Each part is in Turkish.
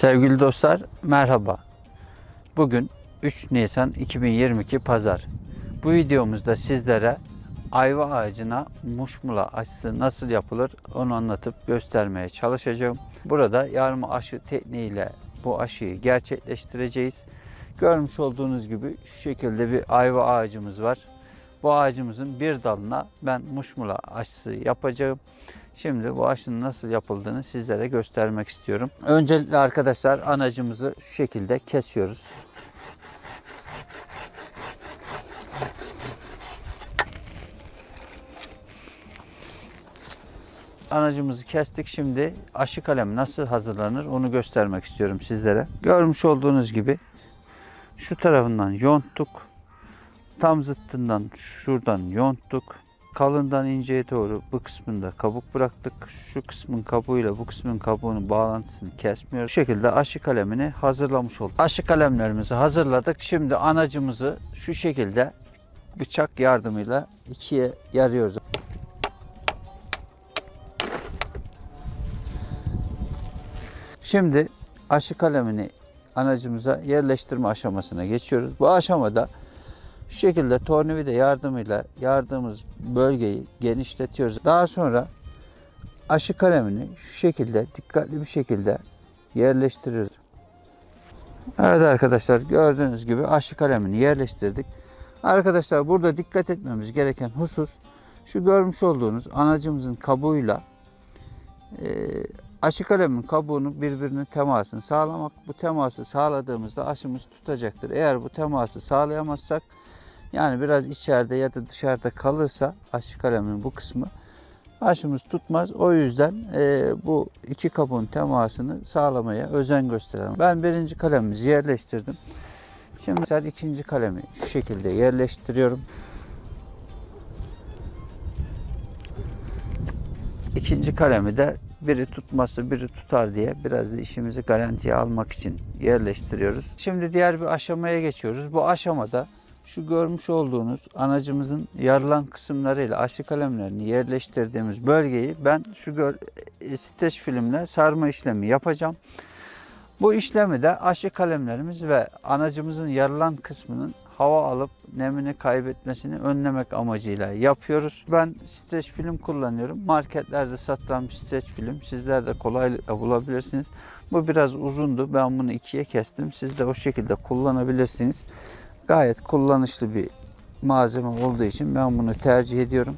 Sevgili dostlar merhaba. Bugün 3 Nisan 2022 Pazar. Bu videomuzda sizlere ayva ağacına muşmula aşısı nasıl yapılır onu anlatıp göstermeye çalışacağım. Burada yarma aşı tekniğiyle bu aşıyı gerçekleştireceğiz. Görmüş olduğunuz gibi şu şekilde bir ayva ağacımız var. Bu ağacımızın bir dalına ben muşmula aşısı yapacağım. Şimdi bu aşının nasıl yapıldığını sizlere göstermek istiyorum. Öncelikle arkadaşlar anacımızı şu şekilde kesiyoruz. Anacımızı kestik. Şimdi aşı kalem nasıl hazırlanır onu göstermek istiyorum sizlere. Görmüş olduğunuz gibi şu tarafından yonttuk. Tam zıttından şuradan yonttuk. Kalından inceye doğru bu kısmında kabuk bıraktık. Şu kısmın kabuğuyla bu kısmın kabuğunun bağlantısını kesmiyoruz. Bu şekilde aşı kalemini hazırlamış olduk. Aşı kalemlerimizi hazırladık. Şimdi anacımızı şu şekilde bıçak yardımıyla ikiye yarıyoruz. Şimdi aşı kalemini anacımıza yerleştirme aşamasına geçiyoruz. Bu aşamada şu şekilde tornavida yardımıyla yardığımız bölgeyi genişletiyoruz. Daha sonra aşı kalemini şu şekilde dikkatli bir şekilde yerleştiriyoruz. Evet arkadaşlar gördüğünüz gibi aşı kalemini yerleştirdik. Arkadaşlar burada dikkat etmemiz gereken husus şu görmüş olduğunuz anacımızın kabuğuyla e, aşı kalemin kabuğunun birbirinin temasını sağlamak. Bu teması sağladığımızda aşımız tutacaktır. Eğer bu teması sağlayamazsak yani biraz içeride ya da dışarıda kalırsa aşı kalemin bu kısmı aşımız tutmaz. O yüzden e, bu iki kabuğun temasını sağlamaya özen gösterelim. Ben birinci kalemimizi yerleştirdim. Şimdi mesela ikinci kalemi şu şekilde yerleştiriyorum. İkinci kalemi de biri tutması biri tutar diye biraz da işimizi garantiye almak için yerleştiriyoruz. Şimdi diğer bir aşamaya geçiyoruz. Bu aşamada şu görmüş olduğunuz anacımızın yarılan kısımlarıyla aşı kalemlerini yerleştirdiğimiz bölgeyi ben şu gör, e, streç filmle sarma işlemi yapacağım. Bu işlemi de aşı kalemlerimiz ve anacımızın yarılan kısmının hava alıp nemini kaybetmesini önlemek amacıyla yapıyoruz. Ben streç film kullanıyorum. Marketlerde satılan streç film. Sizler de kolaylıkla bulabilirsiniz. Bu biraz uzundu. Ben bunu ikiye kestim. Siz de o şekilde kullanabilirsiniz. Gayet kullanışlı bir malzeme olduğu için ben bunu tercih ediyorum.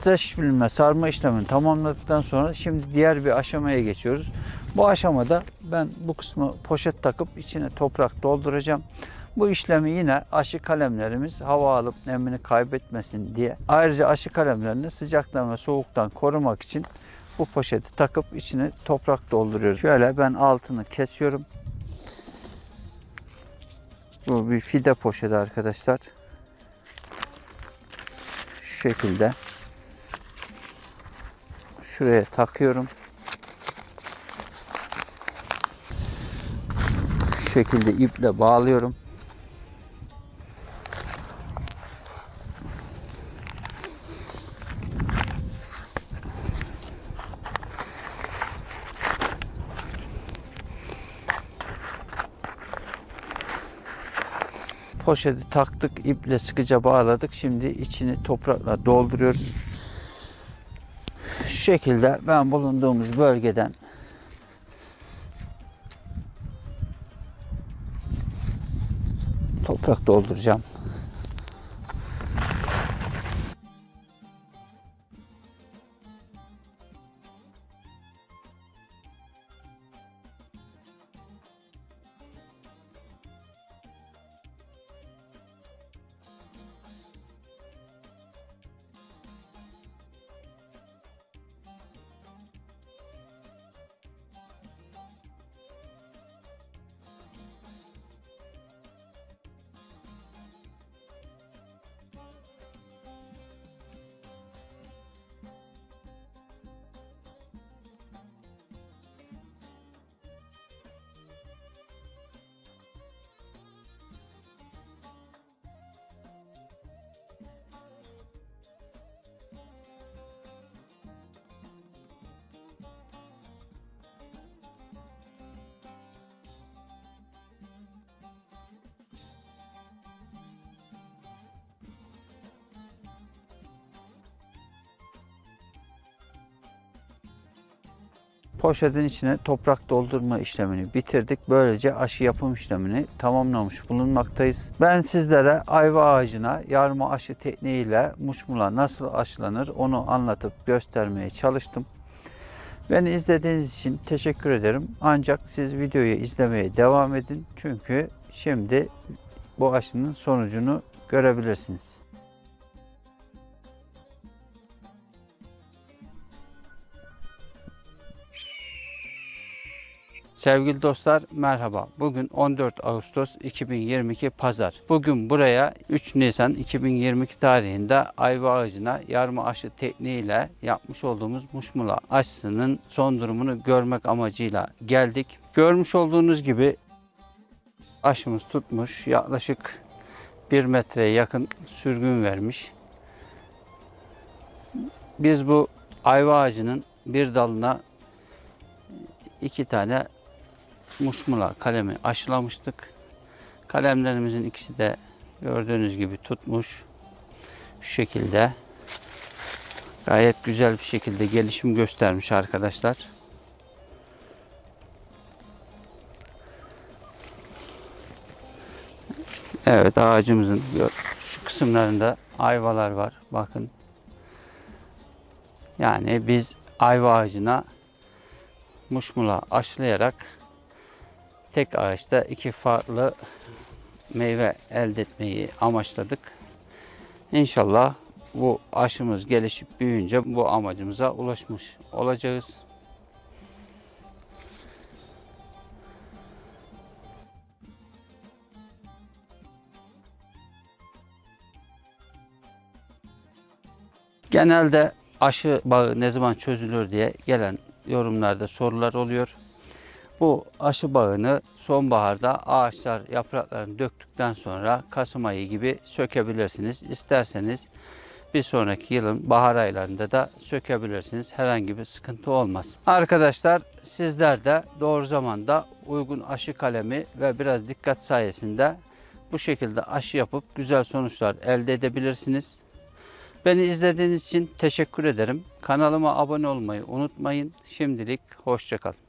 streç filme sarma işlemini tamamladıktan sonra şimdi diğer bir aşamaya geçiyoruz. Bu aşamada ben bu kısmı poşet takıp içine toprak dolduracağım. Bu işlemi yine aşı kalemlerimiz hava alıp nemini kaybetmesin diye. Ayrıca aşı kalemlerini sıcaktan ve soğuktan korumak için bu poşeti takıp içine toprak dolduruyoruz. Şöyle ben altını kesiyorum. Bu bir fide poşeti arkadaşlar. Şu şekilde şuraya takıyorum. Şu şekilde iple bağlıyorum. Poşeti taktık, iple sıkıca bağladık. Şimdi içini toprakla dolduruyoruz şu şekilde ben bulunduğumuz bölgeden toprak dolduracağım. Poşetin içine toprak doldurma işlemini bitirdik. Böylece aşı yapım işlemini tamamlamış bulunmaktayız. Ben sizlere ayva ağacına yarma aşı tekniğiyle muşmula nasıl aşılanır onu anlatıp göstermeye çalıştım. Beni izlediğiniz için teşekkür ederim. Ancak siz videoyu izlemeye devam edin. Çünkü şimdi bu aşının sonucunu görebilirsiniz. Sevgili dostlar merhaba. Bugün 14 Ağustos 2022 Pazar. Bugün buraya 3 Nisan 2022 tarihinde ayva ağacına yarma aşı tekniğiyle yapmış olduğumuz muşmula aşısının son durumunu görmek amacıyla geldik. Görmüş olduğunuz gibi aşımız tutmuş. Yaklaşık 1 metreye yakın sürgün vermiş. Biz bu ayva ağacının bir dalına iki tane muşmula kalemi aşılamıştık. Kalemlerimizin ikisi de gördüğünüz gibi tutmuş. Şu şekilde. Gayet güzel bir şekilde gelişim göstermiş arkadaşlar. Evet ağacımızın şu kısımlarında ayvalar var. Bakın. Yani biz ayva ağacına muşmula aşılayarak tek ağaçta iki farklı meyve elde etmeyi amaçladık. İnşallah bu aşımız gelişip büyüyünce bu amacımıza ulaşmış olacağız. Genelde aşı bağı ne zaman çözülür diye gelen yorumlarda sorular oluyor. Bu aşı bağını sonbaharda ağaçlar yapraklarını döktükten sonra Kasım ayı gibi sökebilirsiniz. İsterseniz bir sonraki yılın bahar aylarında da sökebilirsiniz. Herhangi bir sıkıntı olmaz. Arkadaşlar sizler de doğru zamanda uygun aşı kalemi ve biraz dikkat sayesinde bu şekilde aşı yapıp güzel sonuçlar elde edebilirsiniz. Beni izlediğiniz için teşekkür ederim. Kanalıma abone olmayı unutmayın. Şimdilik hoşçakalın.